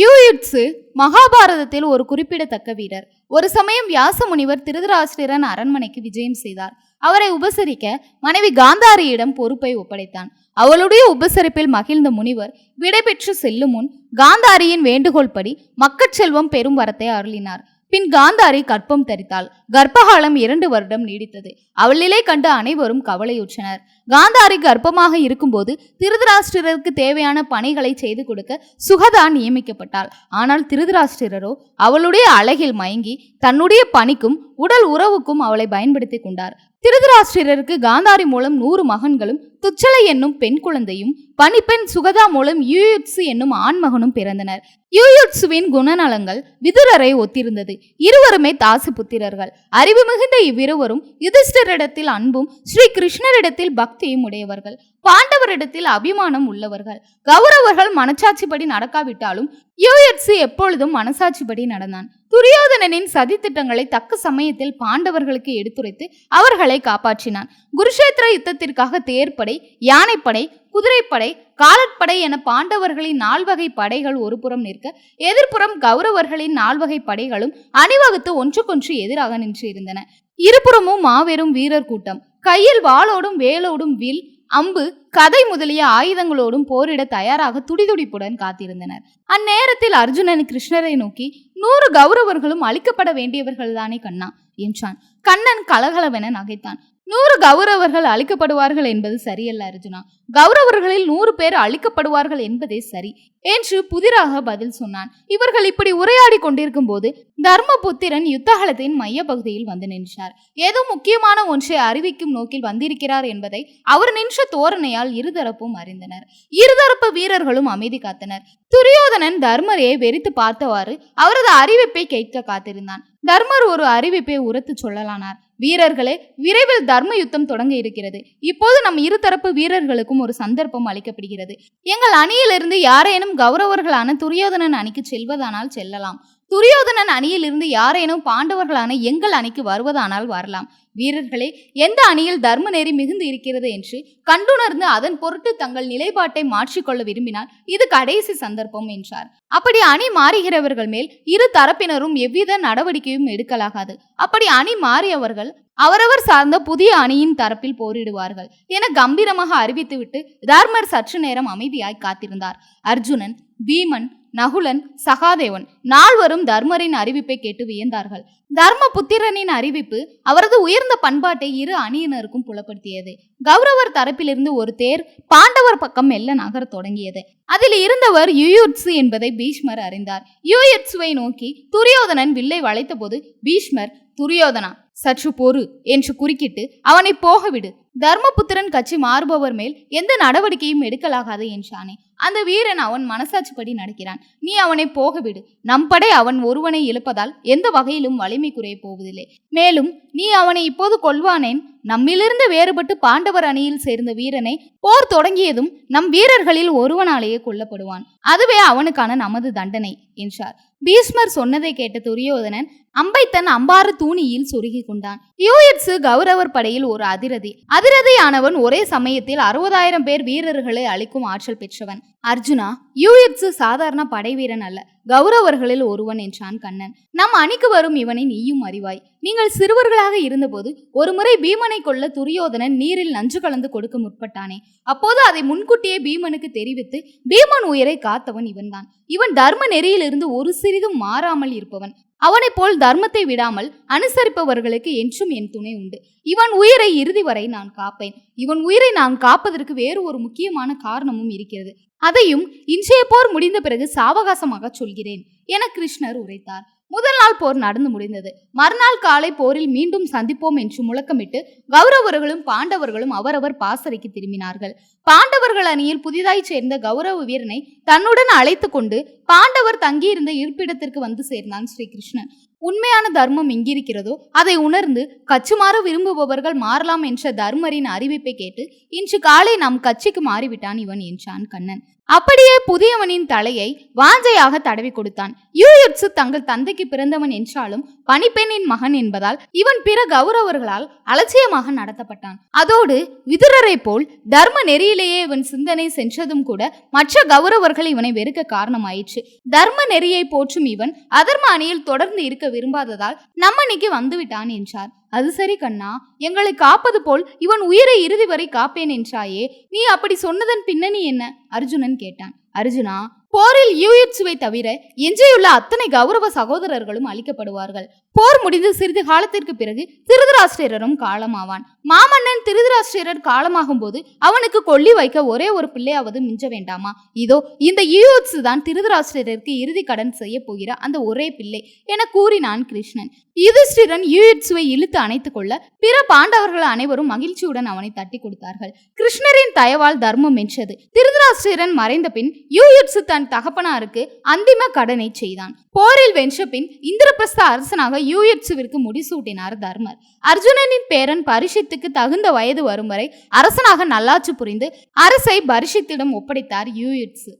யூயுட்சு மகாபாரதத்தில் ஒரு குறிப்பிடத்தக்க வீரர். ஒரு சமயம் வியாச முனிவர் திருதராஷ்டிரன் அரண்மனைக்கு விஜயம் செய்தார். அவரை உபசரிக்க மனைவி காந்தாரியிடம் பொறுப்பை ஒப்படைத்தான். அவளுடைய உபசரிப்பில் மகிழ்ந்த முனிவர் விடைபெற்று செல்லும் முன் காந்தாரியின் வேண்டுகோள்படி மக்கட்செல்வம் பெரும் வரத்தை அருளினார். பின் காந்தாரி கற்பம் தரித்தாள். கர்ப்பகாலம் இரண்டு வருடம் நீடித்தது. அவள் நிலை கண்டு அனைவரும் கவலையுற்றனர். காந்தாரி கர்ப்பமாக இருக்கும்போது திருதராஷ்டிரருக்கு தேவையான பணிகளை செய்து கொடுக்க சுகதா நியமிக்கப்பட்டாள். ஆனால் திருதராஷ்டிரரோ அவளுடைய அழகில் மயங்கி தன்னுடைய பணிக்கும் உடல் உறவுக்கும் அவளை பயன்படுத்தி கொண்டார். திருதராஷ்டிரருக்கு காந்தாரி மூலம் நூறு மகன்களும் துச்சலை என்னும் பெண் குழந்தையும் பணிப்பெண் சுகதா மூலம் யூயுட்சு என்னும் ஆண்மகனும் பிறந்தனர். யூயுட்சுவின் குணநலங்கள் விதுரரை ஒத்திருந்தது. இருவருமே தாசு புத்திரர்கள். அறிவு மிகுந்த இவ்விருவரும் யுதிஷ்டரிடத்தில் அன்பும் ஸ்ரீ கிருஷ்ணரிடத்தில் பக்தியும் உடையவர்கள். பாண்டவரிடத்தில் அபிமானம் உள்ளவர்கள். கௌரவர்கள் மனசாட்சிப்படி நடக்காவிட்டாலும் யூயட்சு எப்பொழுதும் மனசாட்சிப்படி நடந்தான். துரியோதனனின் சதித்திட்டங்களை தக்க சமயத்தில் பாண்டவர்களுக்கு எடுத்துரைத்து அவர்களை காப்பாற்றினான். குருஷேத்திர யுத்தத்திற்காக தேர்ப்படை யானைப்படை குதிரைப்படை காலட்படை என பாண்டவர்களின் நால்வகை படைகள் ஒரு புறம் நிற்க எதிர்ப்புறம் கௌரவர்களின் நால்வகை படைகளும் அணிவகுத்து ஒன்றுக்கொன்று எதிராக நின்று இருந்தன இருபுறமும் மாபெரும் வீரர் கூட்டம். கையில் வாளோடும் வேலோடும் வில் அம்பு கதை முதலிய ஆயுதங்களோடும் போரிட தயாராக துடிதுடிப்புடன் காத்திருந்தனர். அந்நேரத்தில் அர்ஜுனன் கிருஷ்ணரை நோக்கி நூறு கௌரவர்களும் அழிக்கப்பட வேண்டியவர்கள்தானே கண்ணா? என்றான். கண்ணன் கலகலவென நகைத்தான். நூறு கௌரவர்கள் அழிக்கப்படுவார்கள் என்பது சரியல்ல அர்ஜுனா. கௌரவர்களில் நூறு பேர் அழிக்கப்படுவார்கள் என்பதே சரி என்று புதிராக பதில் சொன்னான். இவர்கள் இப்படி உரையாடி கொண்டிருக்கும் போது தர்மபுத்திரன் யுத்தகலத்தின் மைய பகுதியில் வந்து நின்றார். ஏதோ முக்கியமான ஒன்றை அறிவிக்கும் நோக்கில் வந்திருக்கிறார் என்பதை அவர் நின்ற தோரணையால் இருதரப்பும் அறிந்தனர். இருதரப்பு வீரர்களும் அமைதி காத்தனர். துரியோதனன் தர்மரையை வெறித்து பார்த்தவாறு அவரது அறிவிப்பை கேட்க காத்திருந்தான். தர்மர் ஒரு அறிவிப்பை உரத்து சொல்லலானார். வீரர்களே விரைவில் தர்ம யுத்தம் தொடங்க இருக்கிறது. இப்போது நம் இருதரப்பு வீரர்களுக்கும் ஒரு சந்தர்ப்பம் அளிக்கப்படுகிறது. எங்கள் அணியிலிருந்து யாரேனும் கௌரவர்களான துரியோதனன் அணிக்கு செல்வதானால் செல்லலாம். துரியோதனன் அணியிலிருந்து யாரேனும் பாண்டவர்களான எங்கள் அணிக்கு வருவதானால் வரலாம். வீரர்களே எந்த அணியில் தர்ம நெறி மிகுந்து இருக்கிறது என்று கண்டுணர்ந்து அதன் பொருட்டு தங்கள் நிலைப்பாட்டை மாற்றிக்கொள்ள விரும்பினால் இது கடைசி சந்தர்ப்பம் என்றார். அப்படி அணி மாறுகிறவர்கள் மேல் இரு தரப்பினரும் எவ்வித நடவடிக்கையும் எடுக்கலாகாது. அப்படி அணி மாறியவர்கள் அவரவர் சார்ந்த புதிய அணியின் தரப்பில் போரிடுவார்கள் என கம்பீரமாக அறிவித்துவிட்டு தர்மர் சற்று நேரம் அமைதியாய் காத்திருந்தார். அர்ஜுனன் பீமன் நகுலன் சகாதேவன் நால்வரும் தர்மரின் அறிவிப்பை கேட்டு வியந்தார்கள். தர்ம புத்திரனின் அறிவிப்பு அவரது உயர்ந்த பண்பாட்டை இரு அணியினருக்கும் புலப்படுத்தியது. கௌரவர் தரப்பிலிருந்து ஒரு தேர் பாண்டவர் பக்கம் மெல்ல நகரத் தொடங்கியது. அதில் இருந்தவர் யுயுட்சு என்பதை பீஷ்மர் அறிந்தார். யுயுட்சுவை நோக்கி துரியோதனன் வில்லை வளைத்தபோது பீஷ்மர் துரியோதனா சற்று பொறு என்று குறுக்கிட்டு அவனை போகவிடு. தர்மபுத்திரன் கட்சி மாறுபவர் மேல் எந்த நடவடிக்கையும் எடுக்கலாகாது என்றானே. அந்த வீரன் அவன் மனசாட்சிப்படி நடக்கிறான். நீ அவனை போகவிடு. நம் படை அவன் ஒருவனை இழுப்பதால் எந்த வகையிலும் வலிமை குறைய போவதில்லை. மேலும் நீ அவனை இப்போது கொள்வானேன் நம்மிலிருந்து வேறுபட்டு பாண்டவர் அணியில் சேர்ந்த வீரனை போர் தொடங்கியதும் நம் வீரர்களில் ஒருவனாலேயே கொல்லப்படுவான். அதுவே அவனுக்கான நமது தண்டனை. என்றார். பீஷ்மர் சொன்னதை கேட்ட துரியோதனன் அம்பை தன் அம்பாறு தூணியில் சொருகி கொண்டான். யூஎட்ஸு கௌரவர் படையில் ஒரு அதிரதி. அதிரதியானவன் ஒரே சமயத்தில் அறுபதாயிரம் பேர் வீரர்களை அளிக்கும் ஆற்றல் பெற்றவன். அர்ஜுனா யூஎட்ஸு சாதாரண படை வீரன் அல்ல. கௌரவர்களில் ஒருவன் என்றான் கண்ணன். நம் அணிக்கு வரும் இவனை நீயும் அறிவாய். நீங்கள் சிறுவர்களாக இருந்தபோது ஒருமுறை பீமனை கொல்ல துரியோதனன் நீரில் நஞ்சு கலந்து கொடுக்க முற்பட்டானே. அப்போது அதை முன்கூட்டியே பீமனுக்கு தெரிவித்து பீமன் உயிரை காத்தவன் இவன்தான். இவன் தர்ம நெறியில் இருந்து ஒரு சிறிதும் மாறாமல் இருப்பவன். அவனைப் போல் தர்மத்தை விடாமல் அனுசரிப்பவர்களுக்கு என்றும் என் துணை உண்டு. இவன் உயிரை இறுதி வரை நான் காப்பேன். இவன் உயிரை நான் காப்பதற்கு வேறு ஒரு முக்கியமான காரணமும் இருக்கிறது. அதையும் இன்றைய போர் முடிந்த பிறகு சாவகாசமாக சொல்கிறேன் என கிருஷ்ணர் உரைத்தார். முதல் நாள் போர் நடந்து முடிந்தது. மறுநாள் காலை போரில் மீண்டும் சந்திப்போம் என்று முழக்கமிட்டு கௌரவர்களும் பாண்டவர்களும் அவரவர் பாசறைக்கு திரும்பினார்கள். பாண்டவர்கள் அணியில் புதிதாய் சேர்ந்த கௌரவ வீரனை தன்னுடன் அழைத்து கொண்டு பாண்டவர் தங்கியிருந்த இருப்பிடத்திற்கு வந்து சேர்ந்தான் ஸ்ரீகிருஷ்ணன். உண்மையான தர்மம் எங்கிருக்கிறதோ அதை உணர்ந்து கச்சுமாற விரும்புபவர்கள் மாறலாம் என்ற தர்மரின் அறிவிப்பை கேட்டு இன்று காலை நம் கட்சிக்கு மாறிவிட்டான் இவன் என்றான் கண்ணன். அப்படியே புதியவனின் தலையை வாஞ்சையாக தடவி கொடுத்தான். யூயுட்சு தங்கள் தந்தைக்கு பிறந்தவன் என்றாலும் பணிப்பெண்ணின் மகன் என்பதால் இவன் பிற கௌரவர்களால் அலட்சியமாக நடத்தப்பட்டான். அதோடு விதுரரை போல் தர்ம நெறியிலேயே இவன் சிந்தனை சென்றதும் கூட மற்ற கௌரவர்கள் இவனை வெறுக்க காரணமாயிற்று. தர்ம நெறியை போற்றும் இவன் அதர்ம அணியில் தொடர்ந்து இருக்க விரும்பாததால் நம்மனிக்கு வந்துவிட்டான் என்றார். அது சரி கண்ணா எங்களை காப்பது போல் இவன் உயிரை இறுதி வரை காப்பேன் என்றாயே நீ அப்படி சொன்னதன் பின்னணி என்ன? அர்ஜுனன் கேட்டான். அர்ஜுனா போரில் யூயுட்சுவை தவிர எஞ்சியுள்ள அத்தனை கௌரவ சகோதரர்களும் அழிக்கப்படுவார்கள். போர் முடிந்து சிறிது காலத்திற்கு பிறகு திருதராஷ்டிரரும் காலமாவான். மாமன்னன் திருதராஷ்டிரர் காலமாகும் போது அவனுக்கு கொல்லி வைக்க ஒரே ஒரு பிள்ளையாவது மிஞ்ச வேண்டாமா? இதோ இந்த யூயுட்சு தான் திருதராஷ்டிரருக்கு இறுதி கடன் செய்ய போகிற அந்த ஒரே பிள்ளை என கூறினான் கிருஷ்ணன். யுதிஷ்டிரன் யூயுட்சுவை இழுத்து அணைத்துக் கொள்ள பிற பாண்டவர்கள் அனைவரும் மகிழ்ச்சியுடன் அவனை தட்டி கொடுத்தார்கள். கிருஷ்ணரின் தயவால் தர்மம் வென்றது. திருதராஷ்டிரன் மறைந்த பின் யூயுட்சு தன் தகப்பனாருக்கு அந்திம கடனை செய்தான். போரில் வென்ற பின் இந்திரபிரஸ்த அரசனாக யூயுட்சுவிற்கு முடிசூட்டினார் தர்மர். அர்ஜுனனின் பேரன் பரிஷத்துக்கு தகுந்த வயது வரும் வரை அரசனாக நல்லாட்சி புரிந்து அரசை பரிஷத்திடம் ஒப்படைத்தார் யூயுட்சு.